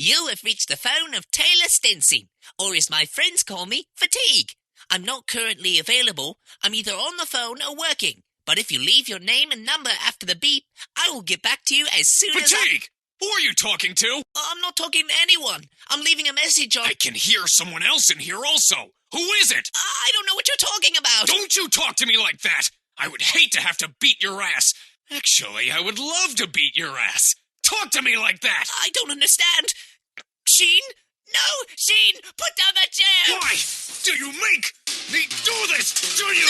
You have reached the phone of Taylor Stensing, or as my friends call me, Fatigue. I'm not currently available. I'm either on the phone or working. But if you leave your name and number after the beep, I will get back to you as soon as I... Fatigue! Who are you talking to? Uh, I'm not talking to anyone. I'm leaving a message on... I can hear someone else in here also. Who is it? Uh, I don't know what you're talking about. Don't you talk to me like that! I would hate to have to beat your ass. Actually, I would love to beat your ass. Talk to me like that! I don't understand. Sheen? No! Sheen! Put down that chair! Why do you make me do this to you?